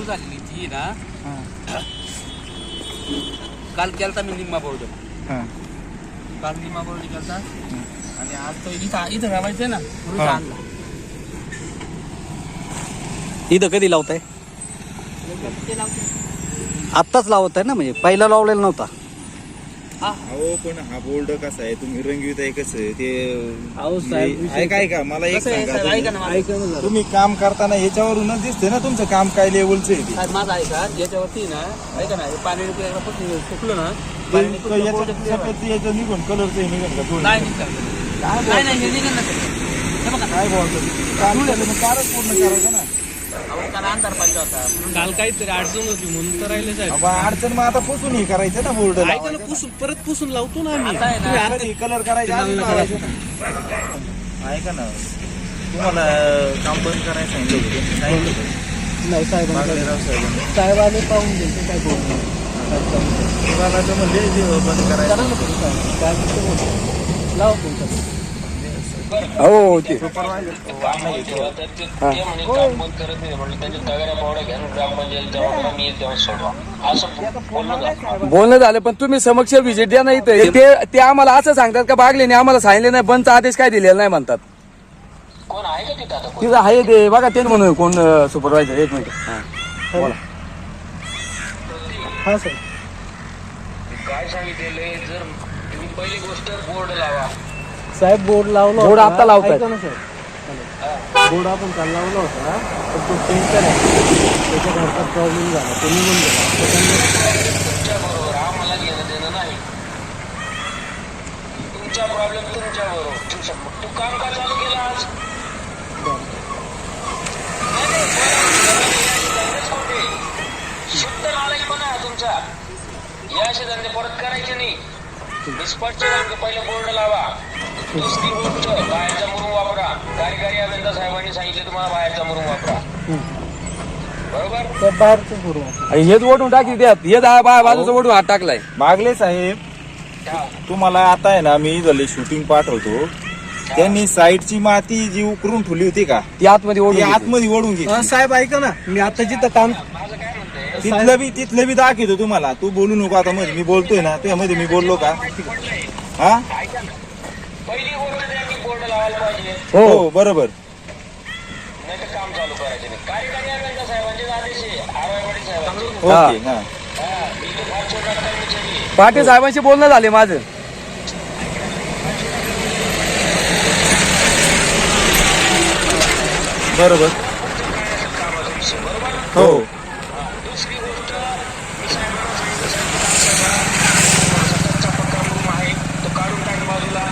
सुरू झालेली ती ना. काल केलता मी निम्मा बोर्ड. हां. काल निम्मा बोर्ड केलता. आणि आज तो इथं इथं राहायचंय ना. हा. आणला. इथं कधी लावताय? ते लावते. आत्ताच लावत आहे ना म्हणजे पहिला लावलेला नव्हता. अहो पण हा बोर्ड कसा आहे तुम्ही रंगवित आहे कसं आहे? ते हे- ऐका ऐका मला एक सांगा साहेब, ऐका ना तुम्ही. मला. तुम्ही काम करताना ह्याच्यावरूनच दिसते ना तुमचं काम काय लेवलचं आहे ते साहेब, माझं ऐका याच्यावरती ना ऐका ना हे ते एकदा फुटलं- फुटलं ना ते- पाण्याने तो फुटलं, याचं- बोर्ड clear आहे. सफेद याचं निघून कलरचं निघून का दोन्ही? नाही निघतं. काय नाही नाही हे निघेल ना ते. हे बघा काय बोलतो काम केलं मग कारच पूर्ण करायचं ना काल काहीतरी अडचण होती म्हणून तर राहिले साहेब. अबा, अडचण मग आता पुसून हे करायचं ना बोर्ड ऐका ना पुसून परत पुसून लावतो ना आम्ही. आता कलर करायचं आधी लावायचं ना. ऐका ना तुम्हाला काम बंद करायचं सांगितलं होतं त्यांनी सांगितलं होतं. नाही साहेब साहेबांनी. साहेब आले पाहून गेले काय बोलतो तुम्हाला तर म्हणले जे बंद करायचं लावा तुमचं हो ते बोलणं झालं पण तुम्ही समक्ष व्हिजिट द्या नाही ते ते आम्हाला असं सांगतात का बागलेने आम्हाला सांगितले नाही बंदचा आदेश काय दिलेला नाही म्हणतात. तिथं आहे ते बघा ते म्हणून कोण सुपरवायझर एक मिनिट हा. बोला. हा सर. काय सांगितलेलं जर तुम्ही पहिली गोष्ट बोर्ड लावा. साहेब बोर्ड लावला बोर्ड. आता लावतायत. ऐका ना साहेब. बोर्ड आपण काल लावला होता ना तर तो पेंटर आहे त्याच्या घरचा प्रॉब्लेम झाला. तो निघून गेला. त्याच्यामुळे तुमच्या बरोबर आम्हाला घेणं देणं नाही तुमचा प्रॉब्लेम तुमच्या बरोबर तुमचा तू काम का चालू केलं आज? नाही, नाही, बरं, धंदेच खोटे. शुद्ध नालायकपणा आहे तुमचा. या असे धंदे परत करायचे नाही निष्पक्ष रंग पहिले बोर्ड लावा. दुसरी गोष्ट बाहेरचा मुरुम वापरा. कार्यकारी अभियंता साहेबांनी सांगितले तुम्हाला बाहेरचा मुरुम वापरा. बरोबर? त्या बाहेरचं बोर्ड वापरा. हेच ओढून टाकी द्यात हे दहा बा बाजूचं ओढून हात टाकलाय. मागले साहेब हा. तुम्हाला आता आहे ना मी झाले शूटिंग पाठवतो. त्यांनी साईडची माती जी उकरून ठेवली होती का ती आतमध्ये ती ओढून घेतली. आतमध्ये ओढून घे अं, साहेब ऐका ना मी आता जिथं काम माझं काय तिथलं बी तिथलं बी दाखवतो तुम्हाला. तू बोलू नको आता मध्ये. मी बोलतोय ना तुझ्यामध्ये मी बोललो का? हा? हो बरोबर. ओके हा. पाटील साहेबांशी बोलणं झाले माझं. बरोबर. हो हा. दुसरी गोष्ट मी साहेबांना सांगितलं साहेब कच्चा पक्का मुरुम आहे तो काढून टाक बाजूला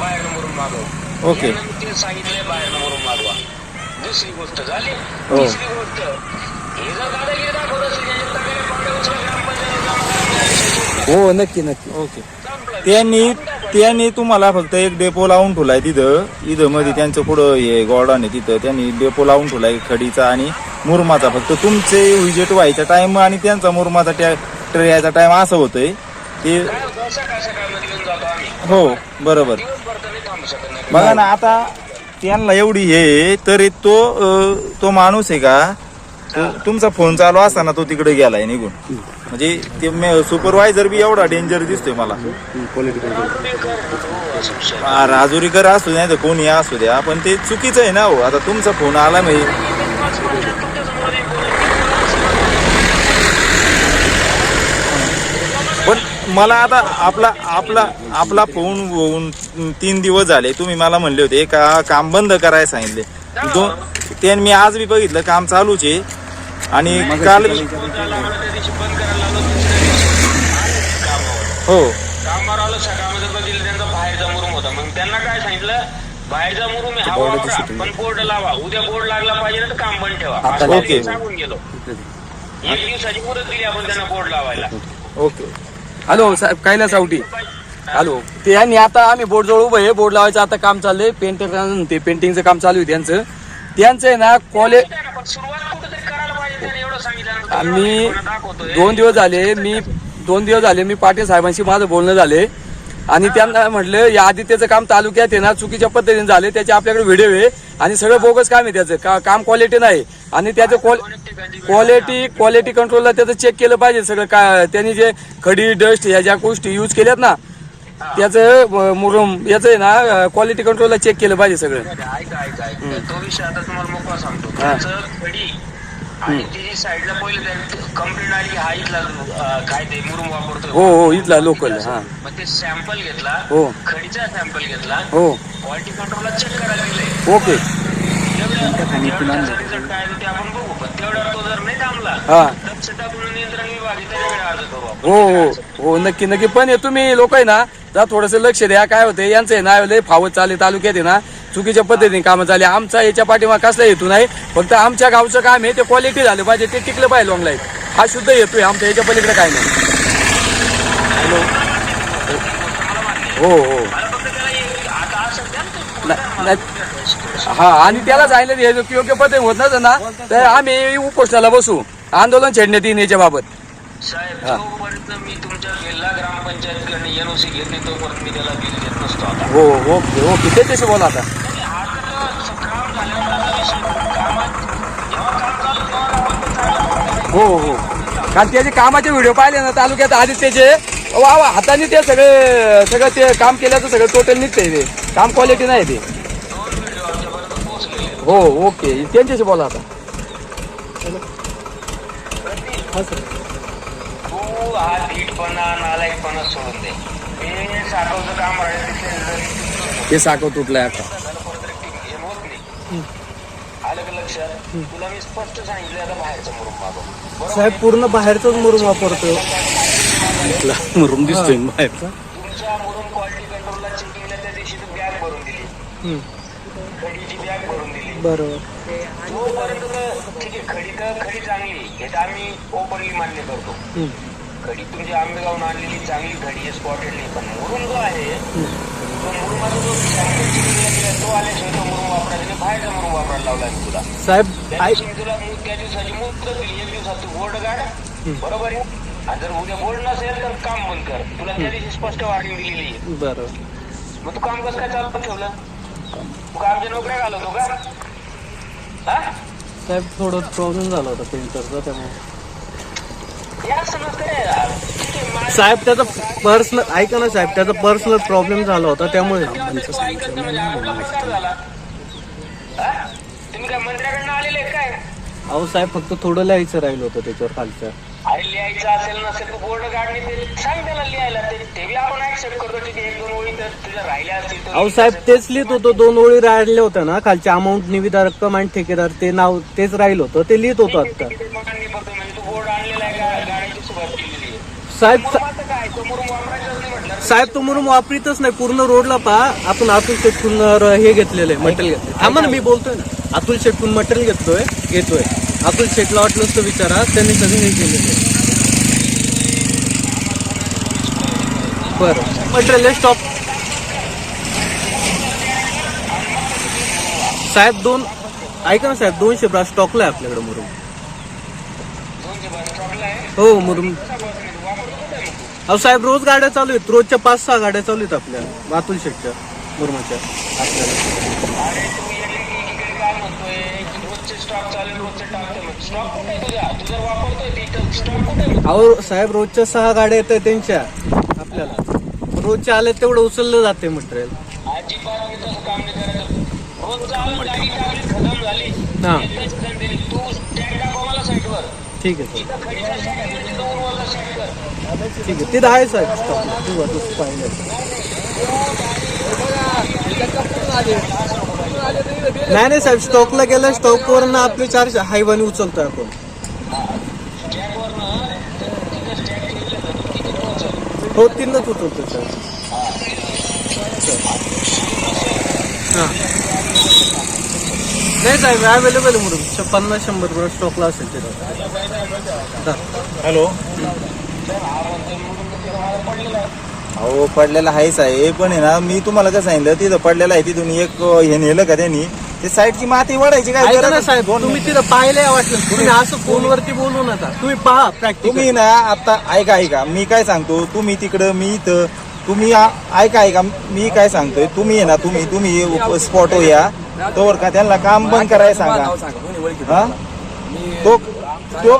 बाहेर मुरुम मागव ओके. यांना मी ते सांगितलंय बाहेर मुरुम मागवा. दुसरी गोष्ट झाली. हो. तिसरी गोष्ट हे जर दादागिरी दाखवत असेल त्याच्या तक्रारी पावड्या उचला ग्रामपंचायत जमा करा, मी आदेश देतो. हो नक्की नक्की. ओके. संपलं. त्यांनी त्यांनी तुम्हाला फक्त एक डेपो लावून ठेवलाय तिथं. इथं मध्ये त्यांचं पुढं हे गॉर्डन आहे तिथं. त्यांनी डेपो लावून ठेवलाय खडीचा आणि मुरमाचा. फक्त तुमचे विजेट व्हायचा टाइम आणि त्यांचा मुरमाचा ट्रॅक्टर यायचा टाइम असं होतंय. ते काय होतं, सकाळ सकाळमध्ये येऊन जातो आम्ही. हो बरोबर. दिवसभर बघा ना आता त्यांना एवढी हे तरी तो अं, तो माणूस आहे का? तो तुमचा फोन चालू असताना तो तिकडे गेलाय निघून. म्हणजे ते सुपरवायझर बी एवढा डेंजर दिसतोय मला. हा, राजुरीकर असू द्या नाही तर कोणी असू द्या पण ते चुकीचं आहे ना हो. आता तुमचा फोन आला म्हणजे पण मला आता आपला आपला आपला फोन होऊन तीन दिवस झाले. तुम्ही मला म्हणले होते का काम बंद करायला सांगितले. दोन ते मी आज बी बघितलं काम चालूच आहे. आणि काल हो. कामावर आलं सकाळमध्ये बघितलं त्यांचा बाहेरचा मुरुम होता. मग त्यांना काय सांगितलं? बाहेरचा मुरुम आहे, हवा वापरा, पण बोर्ड लावा. उद्या बोर्ड लागला पाहिजे ना तर काम बंद ठेवा. सांगून गेलो. एक दिवसाची मुदत दिली आपण त्यांना बोर्ड लावायला. ओके. हॅलो साहेब कायला सावटी. हॅलो. ते यांनी आता आम्ही बोर्ड जवळ उभं आहे बोर्ड लावायचं आता काम चाललंय पेंटर ते पेंटिंगचं काम चालू आहे त्यांचं. त्यांचं आहे ना कॉलेज मी आम्ही दोन दिवस झाले मी दोन दिवस झाले मी पाटील साहेबांशी माझं बोलणं झाले. आणि त्यांना म्हटलं या आदित्यचं काम तालुक्यात आहे ना चुकीच्या पद्धतीने झाले त्याचे आपल्याकडे व्हिडिओ आहे. आणि सगळं बोगस काम आहे त्याचं का काम क्वालिटी नाही. आणि त्याचं क्वालिटी क्वालिटी क्वालिटी कंट्रोलला त्याचं चेक केलं पाहिजे सगळं. काय त्यांनी जे खडी डस्ट या ज्या गोष्टी यूज केल्यात ना त्याचं मुरुम याचं आहे ना क्वालिटी कंट्रोलला चेक केलं पाहिजे सगळं. तो विषय आता तुम्हाला मोकळा सांगतो. हा. तुमचं खडी आणि ती जी साईडला पहिले कंप्लेंट आली की हा इथला अं, काय ते मुरुम वापरतोय हो हो इथला लोकल हा. मग ते सॅम्पल घेतला हो. खडीचा सॅम्पल घेतला हो. क्वालिटी कंट्रोलला चेक करायला ओके. रिझल्ट काय आहे ते आपण बघू पण तेवढा तो जर नाही थांबला हा. दक्षता नियंत्रण विभाग आपण. हो हो हो नक्की नक्की. पण हे तुम्ही लोक आहे ना जरा थोडस लक्ष द्या. काय होते यांचं आहे ना लय फावत चालले तालुक्यात आहे ना चुकीच्या पद्धतीने कामं चालले आमचा याच्या पाठीमा कसला हेतू नाही फक्त आमच्या गावचं काम आहे ते क्वालिटी झालं पाहिजे ते टिकलं पाहिजे लॉंग लाईफ हा शुद्ध हेतू आहे आमच्या याच्या पलीकडे काय नाही. हो हो. मला फक्त त्याला एक- आता असं द्या ना तुम्ही. नाही-. हा आणि त्याला जायला हे योग्य पद्धती होत नसेल ना तर आम्ही उपोषणाला बसू. आंदोलन छेडण्यात येईन याच्या बाबत साहेब जोपर्यंत मी तुमच्या जिल्हा ग्रामपंचायतकडे एनओसी घेत नाही तोपर्यंत मी त्याला बिल देत नसतो आता. हो ओके ओके त्याच्याशी बोला आता. आणि हा तर काम झाल्यानंतर विषय कामात जेव्हा काम चालू तेव्हा आपण चालू हो हो. कारण त्याचे कामाचे व्हिडिओ पाहिले ना तालुक्यात आधी त्याचे वा वा हाताने ते सगळे सगळं ते काम केल्याचं सगळं टोटल निघतंय ते. काम क्वालिटी नाही ते. हो ओके त्यांच्याशी बोला आता. हा सर तू हा धीटपणा नालायकपणा सोडून दे. हे साठवचं काम राहिलं तिथे जर. ते साखर तुटलंय आता. हे आलं का लक्षात तुला मी स्पष्ट सांगितलं आता बाहेरचं मुरुम मागव. साहेब पूर्ण बाहेरचाच मुरुम वापरतोय. रूम दिसतोय बाहेरचा तुमच्या मुरुम क्वालिटी कंट्रोलला त्या दिवशी तू बॅग भरून दिली हम्म, खडीची बॅग भरून दिली बरोबर. जोपर्यंत ठीक आहे खडी तर खडी चांगली हे तर आम्ही ओपनली मान्य करतो. खडी तुमची आणलेली चांगली खडी आहे स्पॉटेड नाही. पण मुरुम जो आहे तो मुरुमाचा जो sample चिकटलेला गेला, तो आल्याशिवाय तो मुरुम वापरायचा नाही. बाहेरचा मुरुम वापरायला लावला मी तुला. साहेब त्या आय दिवशी मी तुला मु- त्या दिवसाची मुदत दिली. एक दिवसात तू बोर्ड काढ बरोबर आहे? आणि जर उद्या बोर्ड नसेल तर काम बंद कर. तुला त्या दिवशी स्पष्ट वॉर्निंग दिलेली आहे. बरोबर मग तू काम कसं काय चालू ठेवलं? तू कामच्या नोकऱ्या घालवतो का? हा? साहेब थोडं प्रॉब्लेम झाला होता पेंटरचा त्यामुळे. असं नसतं रे यार. ठीक आहे, माझं- साहेब त्याचा पर्सनल ऐका ना साहेब त्याचा पर्सनल प्रॉब्लेम झाला होता त्यामुळे तू ऐकत नाही म्हणजे आपला प्रकार झाला. हा? तुम्ही काय मंत्र्याकडनं आलेले आहेत काय? अहो साहेब फक्त थोडं लिहायचं राहिलं होतं त्याच्यावर खालच्या अरे लिहायचं असेल नसेल तू बोर्ड काढणे ते सांग त्याला लिहायला. ते ते बी आपण ऍक्सेप्ट करतो ठीक आहे एक दोन ओळी तर तुझ्या राहिल्या असतील तर अहो साहेब तेच लिहित होतो. दोन ओळी राहिले होत्या ना. खालच्या अमाऊंट निविदा रक्कम आणि ठेकेदार ते नाव तेच राहिलं होतं. ते लिहित होतो आता. फक्त. म्हणजे तू बोर्ड आणलेला आहे का? गाड्याची सुरुवात केलेली आहे. साहेब सा- मुरुमाचं काय? तो मुरुम वापरायचाच नाही म्हटलं. साहेब तो म्हणून वापरीतच नाही. पूर्ण रोडला पहा. आपण अतुल शेटकून हे घेतलेलं आहे मटेरियल घेतलं थांबा ना मी बोलतोय ना. अतुल शेटकून मटेरियल घेतोय घेतोय. अतुल शेटला वाटलं तर विचारा त्यांनी सगळं हे केलेलं आहे बरं मटेरियल स्टॉप साहेब दोन ऐका ना साहेब दोनशे ब्रास स्टॉकला आहे आपल्याकडे मुरुम. हो मुरुम. अहो साहेब रोज गाड्या चालू आहेत. रोजच्या पाच सहा गाड्या चालू आहेत आपल्या. अतुल शेटच्या मुरमाच्या. आपल्याला रोजचे स्टॉक रोजचे स्टॉक कुठे तू जर वापरतोय स्टॉक कुठे? अहो साहेब रोजच्या सहा गाड्या येत आहेत त्यांच्या आपल्याला. रोजच्या आल्या तेवढं उचललं जाते मटेरियल अजिबात मी तसं काम नाही करायचं रोज चालू गाडी टाकली खतम झाली. हा. एकच खतम दिली. तू स्टँड दाखव मला साईडवर ठीक आहे ठीक. आहे तिथं आहे साहेब स्टॉकला तू तू पाहिलं. नाही नाही साहेब स्टॉकला गेल्या स्टॉकवर ना आपले चार्ज हायवानी उचलतोय आपण. तू हो तीनच उचलतोय सर हां. नाही साहेब अवेलेबल आहे म्हणून. पन्नास शंभर स्टॉकला असेल तिथं हॅलो. अहो पडलेला आहेच आहे. पण आहे ना मी तुम्हाला कसं सांगितलं तिथं पडलेलं आहे तिथून एक अं, हे नेलं का त्यांनी? ते साईडची माती वाढायची काय ऐका ना गरज- साहेब दोन तुम्ही तिथं पाहिलंय वाटलं तुम्ही असं फोनवरती बोलू नका. तुम्ही पहा प्रॅक्टिकल तुम्ही ना आता ऐका ऐका. मी काय सांगतो तुम्ही तिकडं मी इथं तुम्ही आ- ऐका ऐका. मी काय सांगतोय तुम्ही आहे ना तुम्ही तुम्ही स्पॉट या. तोवर का त्यांना काम बंद करायला सांगा. हा? तो तो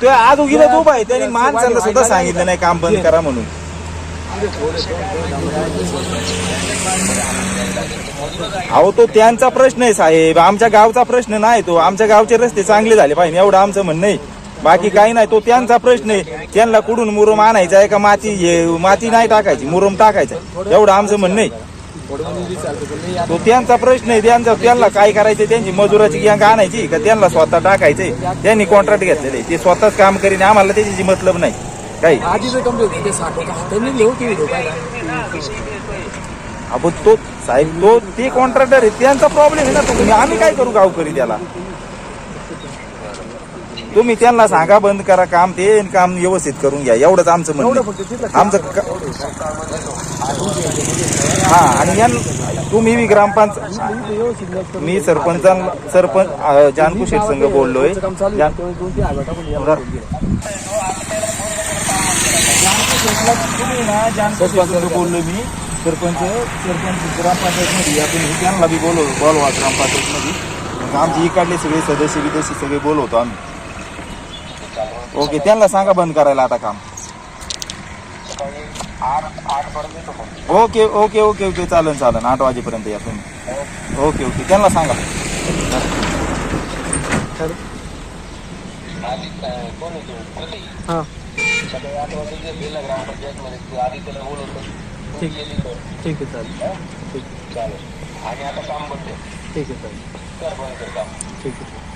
तो आज उगीला उभा आहे. त्यांनी माणसाला सुद्धा सांगितलं नाही काम बंद करा म्हणून. अहो तो त्यांचा प्रश्न आहे साहेब. आमच्या गावचा प्रश्न नाही तो. आमच्या गावचे रस्ते चांगले झाले पाहिजे. एवढं आमचं म्हणणं आहे. बाकी काही नाही. तो त्यांचा प्रश्न आहे. त्यांना कुठून मुरुम आणायचा आहे का माती हे माती नाही टाकायची मुरुम टाकायचा एवढं आमचं म्हणणं आहे. तो त्यांचा प्रश्न आहे. त्यांचा त्यांना काय करायचं त्यांची मजुराची गँग आणायची का? त्यांना स्वतः टाकायचंय. त्यांनी कॉन्ट्रॅक्ट घेतलेले आहे. ते स्वतःच काम करीन. आम्हाला त्याची मतलब नाही. आधीच कंप्लीट ते लिहू साहेब तो ते कॉन्ट्रॅक्टर आहे त्यांचा प्रॉब्लेम आहे ना तुम्ही आम्ही काय करू गावकरी त्याला? तुम्ही त्यांना सांगा बंद करा काम. ते आणि काम व्यवस्थित करून घ्या. एवढंच आमचं म्हणणं. आमचं क- हा आणि यां तुम्ही बी ग्रामपंचायत मी सरपंच सरपंच अं, जानकू शेठ संघ बोललोय. जान- तुम्ही ना जानकू शेठ मी सरपंच सरपंच ग्रामपंचायतमध्ये आपण या त्यांना बी बोलव बोलवा ग्रामपंचायतमध्ये. मग आमचे इकडले सगळे सदस्य विदस्य सगळे बोलवतो आम्ही. ओके त्यांना सांगा बंद करायला आता काम. ओके ओके ओके ओके चालन चालन. आठ वाजेपर्यंत या तुम्ही. ओके ओके त्यांना सांगा. आधी हा. सकाळी आठ वाजता गेला ग्रामपंचायत मध्ये तू आधी त्याला बोलवलं तू गेली तर ठीक आहे चालेल. चालेल. आणि आता काम बंद आहे. ठीक आहे चालेल. कर बंद कर काम. ठीक आहे.